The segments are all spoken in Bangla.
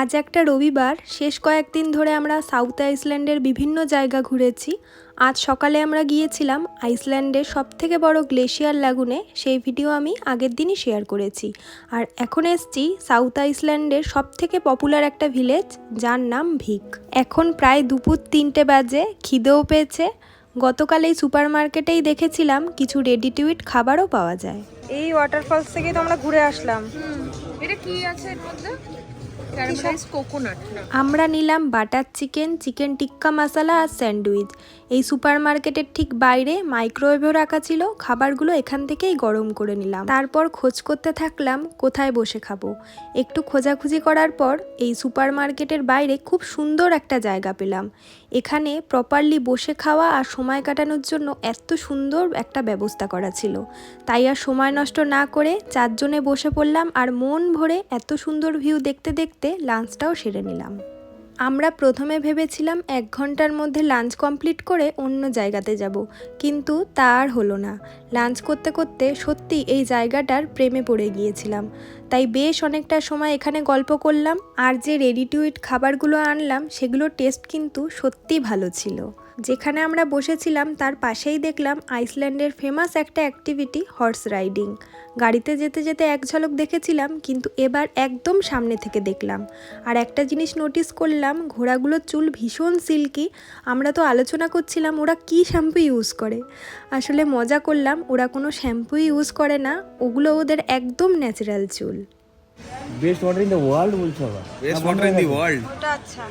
আজ একটা রবিবার শেষ কয়েকদিন ধরে আমরা সাউথ আইসল্যান্ডের বিভিন্ন জায়গা ঘুরেছি। আজ সকালে আমরা গিয়েছিলাম আইসল্যান্ডের সবথেকে বড় গ্লেশিয়ার লাগুনে সেই ভিডিও আমি আগের দিনই শেয়ার করেছি। আর এখন এসছি সাউথ আইসল্যান্ডের সবথেকে পপুলার একটা ভিলেজ যার নাম ভিক এখন প্রায় দুপুর তিনটে বাজে খিদেও পেয়েছে। গতকাল এই সুপার মার্কেটেই দেখেছিলাম কিছু রেডি টু ইট খাবারও পাওয়া যায়। এই ওয়াটারফলস থেকে তো আমরা ঘুরে আসলাম। এটা কি আছে এর মধ্যে? আমরা নিলাম butter chicken chicken tikka masala আর স্যান্ডউইচ। এই সুপার মার্কেটের ঠিক বাইরে মাইক্রোওয়েভেও রাখা ছিল খাবারগুলো এখান থেকেই গরম করে নিলাম। তারপর খোঁজ করতে থাকলাম কোথায় বসে খাব। একটু খোঁজাখুঁজি করার পর এই সুপার মার্কেটের বাইরে খুব সুন্দর একটা জায়গা পেলাম। এখানে প্রপারলি বসে খাওয়া আর সময় কাটানোর জন্য এত সুন্দর একটা ব্যবস্থা করা ছিল। তাই আর সময় নষ্ট না করে চারজনে বসে পড়লাম আর মন ভরে এত সুন্দর ভিউ দেখতে দেখতে লাঞ্চটাও সেরে নিলাম। আমরা প্রথমে ভেবেছিলাম এক ঘণ্টার মধ্যে লাঞ্চ কমপ্লিট করে অন্য জায়গাতে যাব, কিন্তু তা আর হলো না। লাঞ্চ করতে করতে সত্যি এই জায়গাটার প্রেমে পড়ে গিয়েছিলাম। তাই বেশ অনেকটা সময় এখানে গল্প করলাম, আর যে রেডি টু ইট খাবারগুলো আনলাম, সেগুলোর টেস্ট কিন্তু সত্যি ভালো ছিল। যেখানে আমরা বসেছিলাম তার পাশেই দেখলাম আইসল্যান্ডের ফেমাস একটা অ্যাক্টিভিটি হর্স রাইডিং গাড়িতে যেতে যেতে এক ঝলক দেখেছিলাম কিন্তু এবার একদম সামনে থেকে দেখলাম। আর একটা জিনিস নোটিস করলাম ঘোড়াগুলোর চুল ভীষণ সিল্কি আমরা তো আলোচনা করছিলাম ওরা কি শ্যাম্পু ইউজ করে? আসলে মজা করলাম ওরা কোনো শ্যাম্পু ইউজ করে না ওগুলো ওদের একদম ন্যাচারাল চুল। Best water in the world বলছো best water in the world আচ্ছা।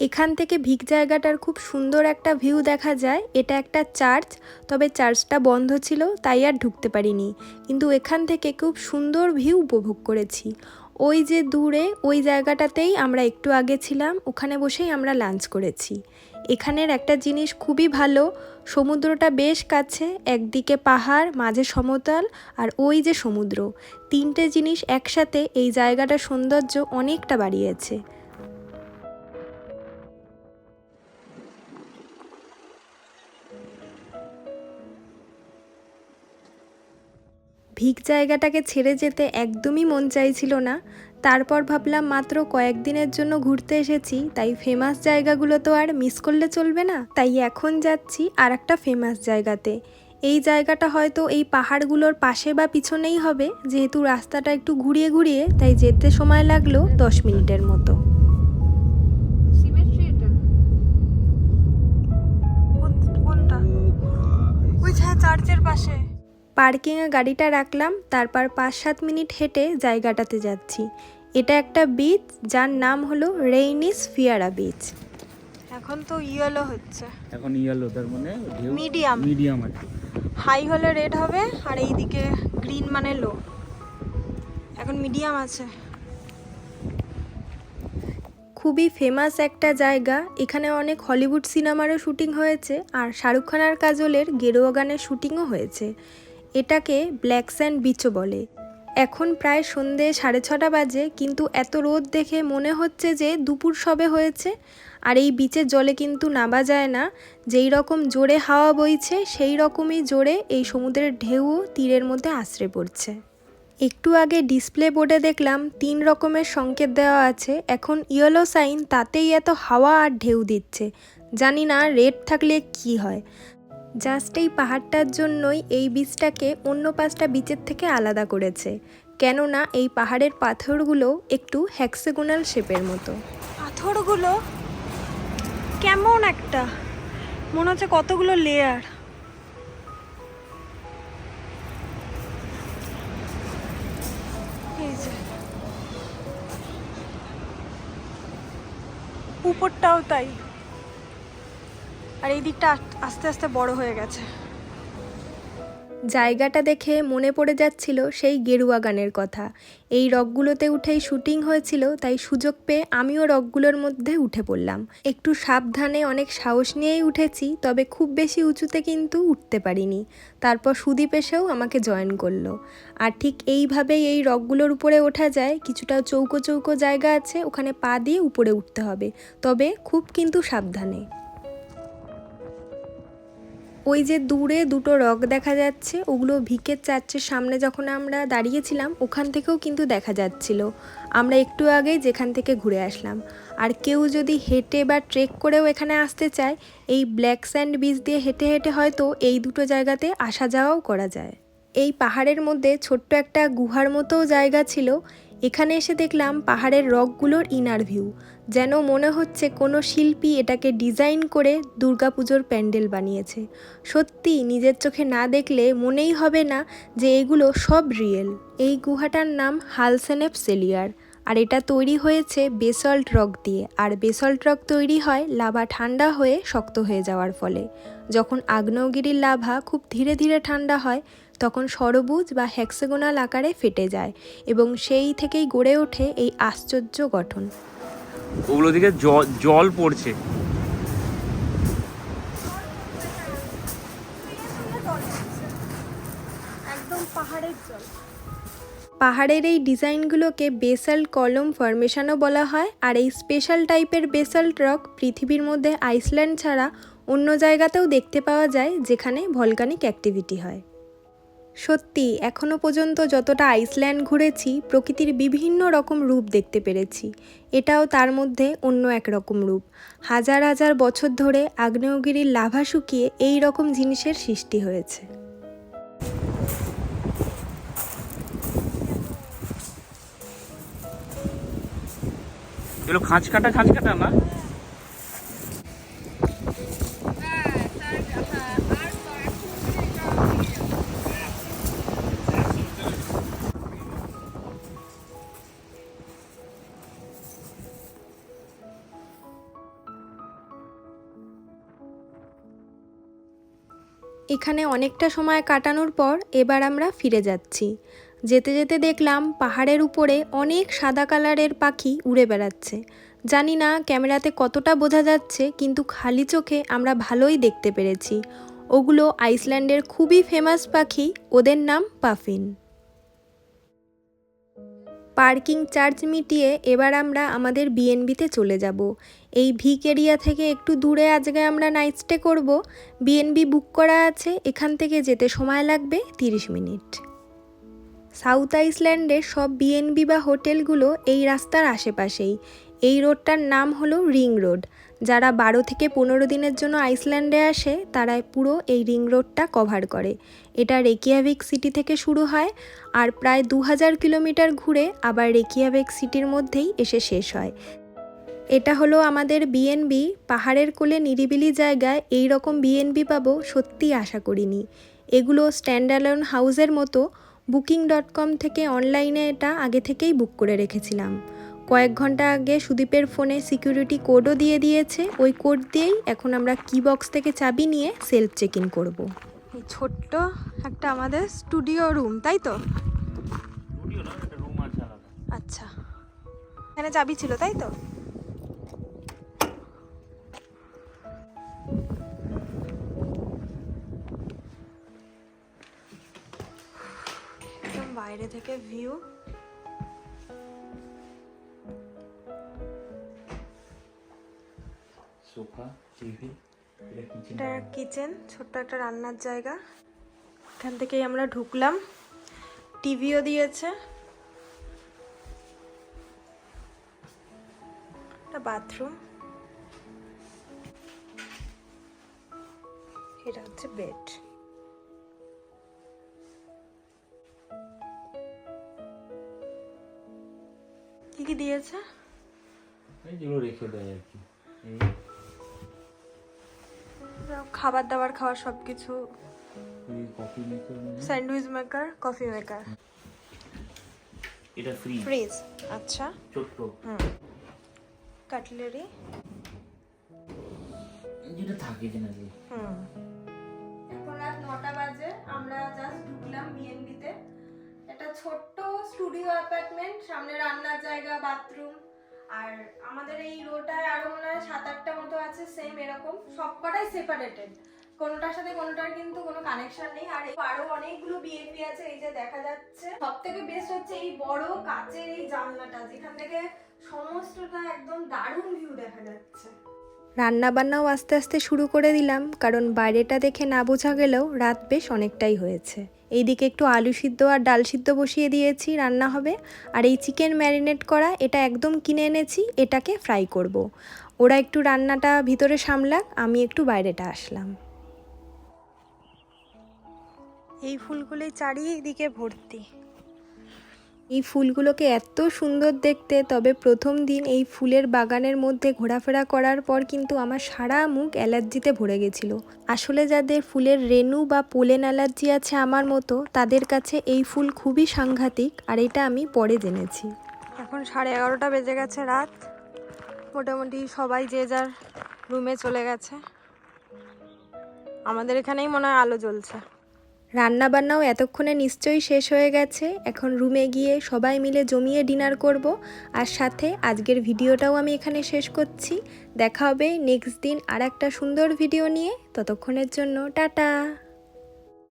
এখান থেকে ভিক জায়গাটার খুব সুন্দর একটা ভিউ দেখা যায়। এটা একটা চার্চ, তবে চার্চটা বন্ধ ছিল, তাই আর ঢুকতে পারিনি। কিন্তু এখান থেকে খুব সুন্দর ভিউ উপভোগ করেছি। ওই যে দূরে, ওই জায়গাটাতেই আমরা একটু আগে ছিলাম, ওখানে বসেই আমরা লাঞ্চ করেছি। এখানের একটা জিনিস খুবই ভালো, সমুদ্রটা বেশ কাছে, একদিকে পাহাড়, মাঝে সমতল, আর ওই যে সমুদ্র। তিনটে জিনিস একসাথে এই জায়গাটার সৌন্দর্য অনেকটা বাড়িয়েছে। ভিক জায়গাটাকে ছেড়ে যেতে একদমই মন চাইছিল না। তারপর ভাবলাম, মাত্র কয়েকদিনের জন্য ঘুরতে এসেছি, তাই ফেমাস জায়গাগুলো তো আর মিস করলে চলবে না। তাই এখন যাচ্ছি আর একটা ফেমাস জায়গাতে। এই জায়গাটা হয়তো এই পাহাড়গুলোর পাশে বা পিছনেই হবে, যেহেতু রাস্তাটা একটু ঘুরিয়ে ঘুরিয়ে, তাই যেতে সময় লাগল দশ মিনিটের মতো। চার্চের পাশে। পার্কিংয়ে গাড়িটা রাখলাম তারপর পাঁচ সাত মিনিট হেঁটে জায়গাটাতে যাচ্ছি। এটা একটা বিচ যার নাম হলো রেইনিস ফিয়ারা বিচ এখন তো ইয়েলো হচ্ছে। এখন ইয়েলো তার মানে Medium. মিডিয়াম আর হাই হলে রেড হবে আর এইদিকে গ্রিন মানে লো এখন মিডিয়াম আছে। খুবই ফেমাস একটা জায়গা। এখানে অনেক হলিউড সিনেমারও শুটিং হয়েছে আর শাহরুখ খান আর কাজলের গেরুয়া গানের শুটিংও হয়েছে। এটাকে ব্ল্যাক স্যান্ড বিচও বলে। এখন প্রায় সন্ধে সাড়ে ছটা বাজে, কিন্তু এত রোদ দেখে মনে হচ্ছে যে দুপুর সবে হয়েছে, আর এই বিচের জলে কিন্তু নামা যায় না। যেই রকম জোরে হাওয়া বইছে, সেই রকমই জোরে এই সমুদ্রের ঢেউও তীরের মধ্যে আশ্রে পড়ছে। একটু আগে ডিসপ্লে বোর্ডে দেখলাম তিন রকমের সংকেত দেওয়া আছে। এখন ইয়েলো সাইন তাতেই এত হাওয়া আর ঢেউ দিচ্ছে। জানি না, রেড থাকলে কি হয়। জাস্ট এই পাহাড়টার জন্যই এই বীজটাকে অন্য পাঁচটা বিচের থেকে আলাদা করেছে। কেননা এই পাহাড়ের পাথরগুলো একটু হ্যাক্সাগোনাল শেপের মতো। পাথরগুলো? কেমন একটা? মনে হচ্ছে কতগুলো লেয়ার উপরটাও তাই। আর এই দিকটা আস্তে আস্তে বড় হয়ে গেছে। জায়গাটা দেখে মনে পড়ে যাচ্ছিল সেই গেরুয়া গানের কথা। এই রকগুলোতে উঠেই শুটিং হয়েছিল, তাই সুযোগ পেয়ে আমিও রকগুলোর মধ্যে উঠে পড়লাম। একটু সাবধানে অনেক সাহস নিয়েই উঠেছি, তবে খুব বেশি উঁচুতে কিন্তু উঠতে পারিনি। তারপর সুদীপ এসেও আমাকে জয়েন করল। আর ঠিক এইভাবেই এই রকগুলোর উপরে ওঠা যায়, কিছুটা চৌকো চৌকো জায়গা আছে, ওখানে পা দিয়ে উপরে উঠতে হবে। তবে খুব কিন্তু সাবধানে। ওই যে দূরে দুটো রক দেখা যাচ্ছে, ওগুলো ভিকের চার্চের সামনে যখন আমরা দাঁড়িয়েছিলাম, ওখান থেকেও কিন্তু দেখা যাচ্ছিল। আমরা একটু আগেই যেখান থেকে ঘুরে আসলাম। আর কেউ যদি হেঁটে বা ট্রেক করেও এখানে আসতে চায়, এই ব্ল্যাক স্যান্ড বিচ দিয়ে হেঁটে হেঁটে হয়তো এই দুটো জায়গাতে আসা যাওয়াও করা যায়। এই পাহাড়ের মধ্যে ছোট্ট একটা গুহার মতো জায়গা ছিল এখানে এসে দেখলাম পাহাড়ের রকগুলোর ইনার ভিউ যেন মনে হচ্ছে কোনো শিল্পী এটাকে ডিজাইন করে দুর্গাপুজোর প্যান্ডেল বানিয়েছে। সত্যি, নিজের চোখে না দেখলে মনেই হবে না যে এগুলো সব রিয়েল এই গুহাটার নাম হালসেনেপ সেলিয়ার, আর এটা তৈরি হয়েছে বেসল্ট রক দিয়ে, আর বেসল্ট রক তৈরি হয় লাভা ঠান্ডা হয়ে শক্ত হয়ে যাওয়ার ফলে। যখন আগ্নেয়গিরির লাভা খুব ধীরে ধীরে ঠান্ডা হয় তখন সরবুজ বা হেক্সাগোনাল আকারে ফেটে যায় এবং সেই থেকেই গড়ে ওঠে এই আশ্চর্য গঠন। ওগুলো দিকে জল জল পড়ছে। পাহাড়ের এই ডিজাইনগুলোকে বেসাল্ট কলম ফরমেশনও বলা হয় আর এই স্পেশাল টাইপের বেসাল্ট রক পৃথিবীর মধ্যে আইসল্যান্ড ছাড়া অন্য জায়গাতেও দেখতে পাওয়া যায় যেখানে ভলকানিক অ্যাক্টিভিটি হয়। সত্যি এখনও পর্যন্ত যতটা আইসল্যান্ড ঘুরেছি, প্রকৃতির বিভিন্ন রকম রূপ দেখতে পেরেছি। এটাও তার মধ্যে অন্য এক রকম রূপ। হাজার হাজার বছর ধরে আগ্নেয়গিরির লাভা শুকিয়ে এই রকম জিনিসের সৃষ্টি হয়েছে। খাঁচ কাটা খাঁচ কাটা না এখানে অনেকটা সময় কাটানোর পর এবার আমরা ফিরে যাচ্ছি। যেতে যেতে দেখলাম পাহাড়ের উপরে অনেক সাদা কালারের পাখি উড়ে বেড়াচ্ছে। জানি না ক্যামেরাতে কতটা বোঝা যাচ্ছে, কিন্তু খালি চোখে আমরা ভালোই দেখতে পেরেছি। ওগুলো আইসল্যান্ডের খুবই ফেমাস পাখি, ওদের নাম পাফিন। পার্কিং চার্জ মিটিয়ে এবার আমরা আমাদের বিএনবিতে চলে যাব। এই ভিক এরিয়া থেকে একটু দূরে আজকে আমরা নাইট স্টে করব। বিএনবি বুক করা আছে, এখান থেকে যেতে সময় লাগবে তিরিশ মিনিট। সাউথ আইসল্যান্ডের সব বিএনবি বা হোটেলগুলো এই রাস্তার আশেপাশেই। এই রোডটার নাম হলো রিং রোড যারা বারো থেকে পনেরো দিনের জন্য আইসল্যান্ডে আসে তারা পুরো এই রিং রোডটা কভার করে। এটা রেকিয়াভিক সিটি থেকে শুরু হয় আর প্রায় দু হাজার কিলোমিটার ঘুরে আবার রেকিয়াভিক সিটির মধ্যেই এসে শেষ হয়। এটা হলো আমাদের বিএনবি পাহাড়ের কোলে নিরিবিলি জায়গায় এই রকম বিএনবি পাবো সত্যি আশা করিনি। এগুলো স্ট্যান্ডালোন হাউসের মতো, বুকিং ডট কম থেকে অনলাইনে এটা আগে থেকেই বুক করে রেখেছিলাম। কয়েক ঘণ্টা আগে সুদীপের ফোনে সিকিউরিটি কোডও দিয়ে দিয়েছে। ওই কোড দিয়েই এখন আমরা কি বক্স থেকে চাবি নিয়ে সেলফ চেক ইন করব। এই ছোট্ট একটা আমাদের স্টুডিও রুম তাই তো? আচ্ছা। এখানে চাবি ছিল তাই তো? বাইরে থেকে ভিউ সোফা টিভি এটা কিচেন ছোট্ট একটা রান্নার জায়গা। এখান থেকেই আমরা ঢুকলাম। টিভিও দিয়েছে। বাথরুম। এটা হচ্ছে বেড। কি কি দিয়েছে? এই যেগুলো রেখে দেয় আর কি। খাবার দাবার খাওয়ার সব কিছু এই coffee maker sandwich maker coffee maker এটা ফ্রি ফ্রিজ আচ্ছা। ছোট্ট। হুম। কাটলেরি যেটা থাকে জেনারেলি হুম। এখন রাত নটা বাজে আমরা জাস্ট ঢুকলাম বিএনবিতে একটা ছোট্ট স্টুডিও অ্যাপার্টমেন্ট সামনে রান্নার জায়গা বাথরুম আর আমাদের এই রোটায় আরও মনে হয় সাত আটটা মতো আছে সেম এরকম। সবকটাই সেপারেটেড কোনোটার সাথে কোনোটার কিন্তু কোনো কানেকশন নেই। আর আরও অনেকগুলো বিএনপি আছে, এই যে দেখা যাচ্ছে। সব থেকে বেস্ট হচ্ছে এই বড় কাচের এই জানলাটা, যেখান থেকে সমস্তটা একদম দারুণ ভিউ দেখা যাচ্ছে। রান্না বান্নাও আস্তে আস্তে শুরু করে দিলাম, কারণ বাইরেটা দেখে না বোঝা গেলেও রাত বেশ অনেকটাই হয়েছে। এইদিকে একটু আলু সিদ্ধ আর ডাল সিদ্ধ বসিয়ে দিয়েছি, রান্না হবে। আর এই চিকেন ম্যারিনেট করা, এটা একদম কিনে এনেছি, এটাকে ফ্রাই করব। ওরা একটু রান্নাটা ভিতরে সামলাক, আমি একটু বাইরেটা আসলাম। এই ফুলগুলি চারিদিকে ভর্তি। এই ফুলগুলোকে এত সুন্দর দেখতে, তবে প্রথম দিন এই ফুলের বাগানের মধ্যে ঘোরাফেরা করার পর কিন্তু আমার সারা মুখ অ্যালার্জিতে ভরে গেছিল। আসলে যাদের ফুলের রেনু বা পোলেন অ্যালার্জি আছে আমার মতো, তাদের কাছে এই ফুল খুবই সাংঘাতিক আর এটা আমি পরে জেনেছি। এখন সাড়ে এগারোটা বেজে গেছে রাত। মোটামুটি সবাই যে যার রুমে চলে গেছে। আমাদের এখানেই মনে হয় আলো জ্বলছে। রান্না বান্নাও এতক্ষণে নিশ্চয়ই শেষ হয়ে গেছে। এখন রুমে গিয়ে সবাই মিলে জমিয়ে ডিনার করব। আর সাথে আজকের ভিডিওটাও আমি এখানে শেষ করছি। দেখা হবে নেক্সট দিন আর একটা সুন্দর ভিডিও নিয়ে। ততক্ষণের জন্য টাটা।